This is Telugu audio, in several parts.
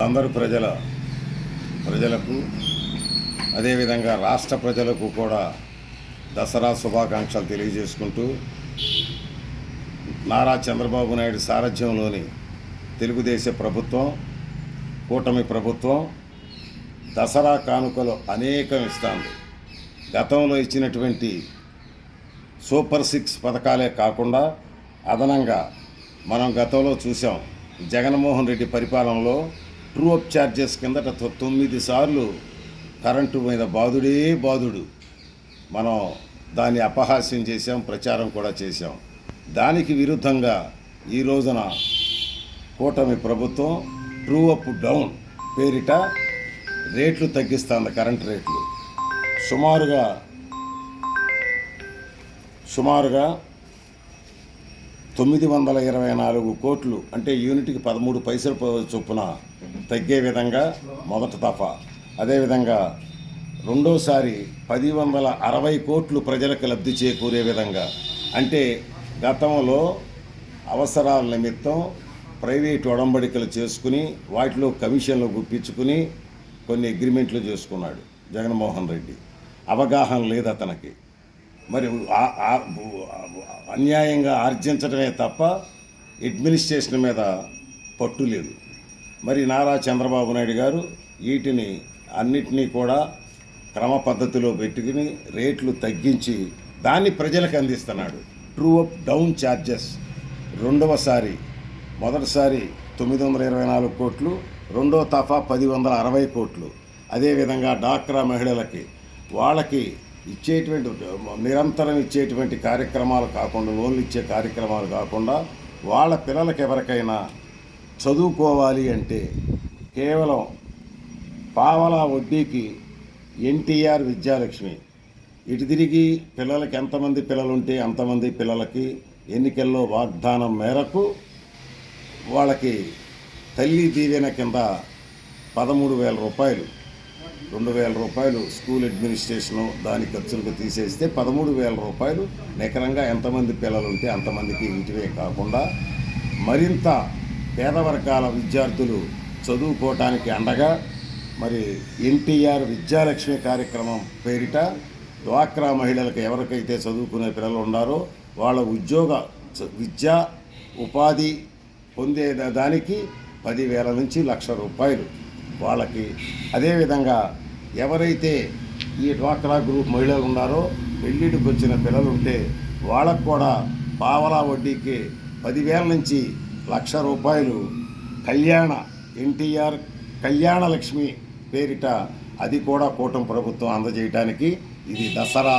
అందరు ప్రజల ప్రజలకు అదేవిధంగా రాష్ట్ర ప్రజలకు కూడా దసరా శుభాకాంక్షలు తెలియజేసుకుంటూ నారా చంద్రబాబు నాయుడు సారథ్యంలోని తెలుగుదేశ ప్రభుత్వం కూటమి ప్రభుత్వం దసరా కానుకలు అనేకం ఇస్తాను గతంలో ఇచ్చినటువంటి సూపర్ సిక్స్ పథకాలే కాకుండా అదనంగా మనం గతంలో చూసాం జగన్మోహన్ రెడ్డి పరిపాలనలో ట్రూ అప్ ఛార్జెస్ కిందట తొమ్మిది సార్లు కరెంటు మీద బాధుడే బాధుడు. మనం దాన్ని అపహాస్యం చేశాం ప్రచారం కూడా చేశాం. దానికి విరుద్ధంగా ఈ రోజున కూటమి ప్రభుత్వం ట్రూ అప్ డౌన్ పేరిట రేట్లు తగ్గిస్తుంది కరెంట్ రేట్లు. సుమారుగా సుమారుగా తొమ్మిది వందల ఇరవై నాలుగు కోట్లు అంటే యూనిట్కి పదమూడు పైసలు చొప్పున తగ్గే విధంగా మొదటి దఫా. అదేవిధంగా రెండోసారి పది వందల అరవై కోట్లు ప్రజలకు లబ్ధి చేకూరే విధంగా. అంటే గతంలో అవసరాల నిమిత్తం ప్రైవేటు ఒడంబడికలు చేసుకుని వాటిలో కమిషన్లు గుప్పించుకుని కొన్ని అగ్రిమెంట్లు చేసుకున్నాడు జగన్మోహన్ రెడ్డి. అవగాహన లేదు అతనికి. మరి అన్యాయంగా ఆర్జించడమే తప్ప అడ్మినిస్ట్రేషన్ మీద పట్టు లేదు. మరి నారా చంద్రబాబు నాయుడు గారు వీటిని అన్నిటినీ కూడా క్రమ పద్ధతిలో పెట్టుకుని రేట్లు తగ్గించి దాన్ని ప్రజలకు అందిస్తున్నాడు. ట్రూ అప్ డౌన్ ఛార్జెస్ రెండవసారి మొదటిసారి తొమ్మిది వందల ఇరవై నాలుగు కోట్లు రెండో తఫా పది వందల అరవై కోట్లు. అదేవిధంగా డాక్రా మహిళలకి వాళ్ళకి ఇచ్చేటువంటి నిరంతరం ఇచ్చేటువంటి కార్యక్రమాలు కాకుండా లోన్లు ఇచ్చే కార్యక్రమాలు కాకుండా వాళ్ళ పిల్లలకి ఎవరికైనా చదువుకోవాలి అంటే కేవలం పావలా వడ్డీకి ఎన్టీఆర్ విద్యాలక్ష్మి. ఇటు తిరిగి పిల్లలకి ఎంతమంది పిల్లలు ఉంటే అంతమంది పిల్లలకి ఎన్నికల్లో వాగ్దానం మేరకు వాళ్ళకి తల్లి దీవెన కింద పదమూడు వేల రూపాయలు రెండు వేల రూపాయలు స్కూల్ అడ్మినిస్ట్రేషను దాని ఖర్చులకు తీసేస్తే పదమూడు వేల రూపాయలు. నికరంగా ఎంతమంది పిల్లలు ఉంటే అంతమందికి ఇటువే కాకుండా మరింత పేద వర్గాల విద్యార్థులు చదువుకోవటానికి అండగా మరి ఎన్టీఆర్ విద్యాలక్ష్మి కార్యక్రమం పేరిట డ్వాక్రా మహిళలకు ఎవరికైతే చదువుకునే పిల్లలు ఉన్నారో వాళ్ళ ఉద్యోగ విద్య విద్యా ఉపాధి పొందే దానికి పదివేల నుంచి లక్ష రూపాయలు. వాళ్ళకి అదేవిధంగా ఎవరైతే ఈ డ్వాక్రా గ్రూప్ మహిళలు ఉన్నారో పెళ్ళిడికి వచ్చిన పిల్లలు ఉంటే వాళ్ళకు కూడా పావలా వడ్డీకి పదివేల నుంచి లక్ష రూపాయలు కళ్యాణ ఎన్టీఆర్ కళ్యాణ లక్ష్మి పేరిట అది కూడా కూటమి ప్రభుత్వం అందజేయటానికి ఇది దసరా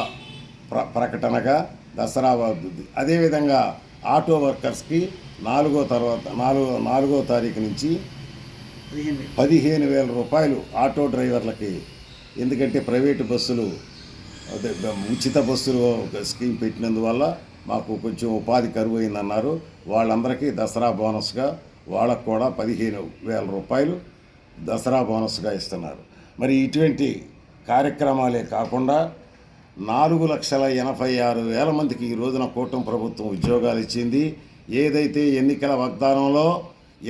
ప్ర ప్రకటనగా దసరా వ- అదేవిధంగా ఆటో వర్కర్స్కి నాలుగో తర్వాత నాలుగో నాలుగో తారీఖు నుంచి పదిహేను వేల రూపాయలు ఆటో డ్రైవర్లకి ఎందుకంటే ప్రైవేటు బస్సులు ఉచిత బస్సులు స్కీమ్ పెట్టినందువల్ల మాకు కొంచెం ఉపాధి కరువు అయిందన్నారు వాళ్ళందరికీ దసరా బోనస్గా వాళ్ళకు కూడా పదిహేను వేల రూపాయలు దసరా బోనస్గా ఇస్తున్నారు. మరి ఇటువంటి కార్యక్రమాలే కాకుండా నాలుగు లక్షల ఎనభై ఆరు వేల మందికి ఈ రోజున కూటమి ప్రభుత్వం ఉద్యోగాలు ఇచ్చింది. ఏదైతే ఎన్నికల వాగ్దానంలో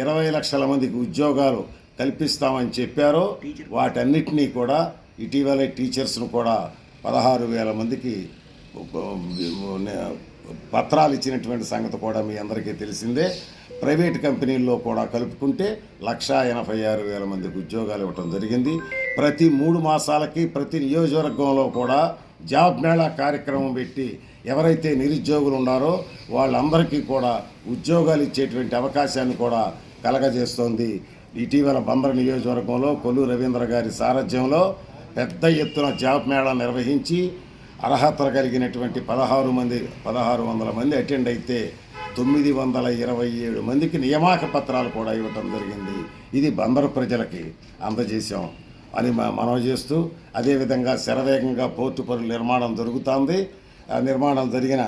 ఇరవై లక్షల మందికి ఉద్యోగాలు కల్పిస్తామని చెప్పారో వాటన్నిటినీ కూడా ఇటీవలే టీచర్స్ను కూడా పదహారు వేల మందికి పత్రాలు ఇచ్చినటువంటి సంగతి కూడా మీ అందరికీ తెలిసిందే. ప్రైవేట్ కంపెనీల్లో కూడా కలుపుకుంటే లక్షా ఎనభై ఆరు వేల మందికి ఉద్యోగాలు ఇవ్వటం జరిగింది. ప్రతి మూడు మాసాలకి ప్రతి నియోజకవర్గంలో కూడా జాబ్ మేళా కార్యక్రమం పెట్టి ఎవరైతే నిరుద్యోగులు ఉన్నారో వాళ్ళందరికీ కూడా ఉద్యోగాలు ఇచ్చేటువంటి అవకాశాన్ని కూడా కలగజేస్తోంది. ఇటీవల బందర్ నియోజకవర్గంలో కొల్లు రవీంద్ర గారి సారథ్యంలో పెద్ద ఎత్తున జాబ్ మేళా నిర్వహించి అర్హతలు కలిగినటువంటి పదహారు మంది పదహారు వందల మంది అటెండ్ అయితే తొమ్మిది వందల ఇరవై ఏడు మందికి నియామక పత్రాలు కూడా ఇవ్వటం జరిగింది. ఇది బందరు ప్రజలకి అందజేశాం అని మనం చేస్తూ అదేవిధంగా శరవేగంగా పోర్టు పనుల నిర్మాణం జరుగుతుంది. ఆ నిర్మాణం జరిగిన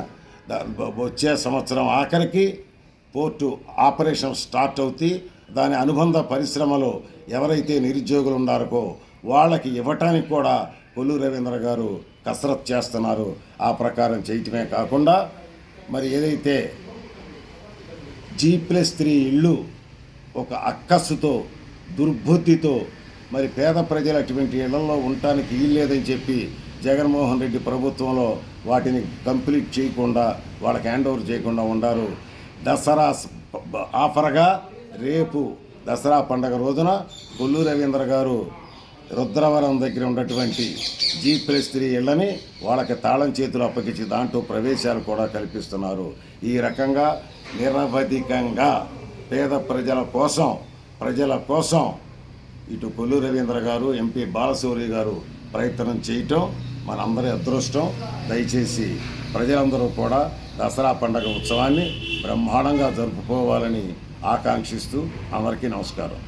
వచ్చే సంవత్సరం ఆఖరికి పోర్టు ఆపరేషన్ స్టార్ట్ అవుతాయి దాని అనుబంధ పరిశ్రమలో ఎవరైతే నిరుద్యోగులు ఉన్నారో వాళ్ళకి ఇవ్వటానికి కూడా కొల్లు రవీంద్ర గారు కసరత్ చేస్తున్నారు. ఆ ప్రకారం చేయటమే కాకుండా మరి ఏదైతే జీ ప్లస్ త్రీ ఇళ్ళు ఒక అక్కస్సుతో దుర్బుద్ధితో మరి పేద ప్రజలు అటువంటి ఇళ్ళలో ఉండటానికి వీల్లేదని చెప్పి జగన్మోహన్ రెడ్డి ప్రభుత్వంలో వాటిని కంప్లీట్ చేయకుండా వాళ్ళకి హ్యాండ్ ఓవర్ చేయకుండా ఉండారు. దసరా ఆఫర్గా రేపు దసరా పండగ రోజున కొల్లు రవీంద్ర గారు రుద్రవరం దగ్గర ఉన్నటువంటి జీ ప్లస్ త్రీ ఇళ్ళని వాళ్ళకి తాళం చేతులు అప్పగించి దాంట్లో ప్రవేశాలు కూడా కల్పిస్తున్నారు. ఈ రకంగా నిరవధికంగా పేద ప్రజల కోసం ప్రజల కోసం ఇటు కొల్లు రవీంద్ర గారు ఎంపీ బాలశౌరి గారు ప్రయత్నం చేయటం మనందరి అదృష్టం. దయచేసి ప్రజలందరూ కూడా దసరా పండగ ఉత్సవాన్ని బ్రహ్మాండంగా జరుపుకోవాలని ఆకాంక్షిస్తూ అందరికీ నమస్కారం.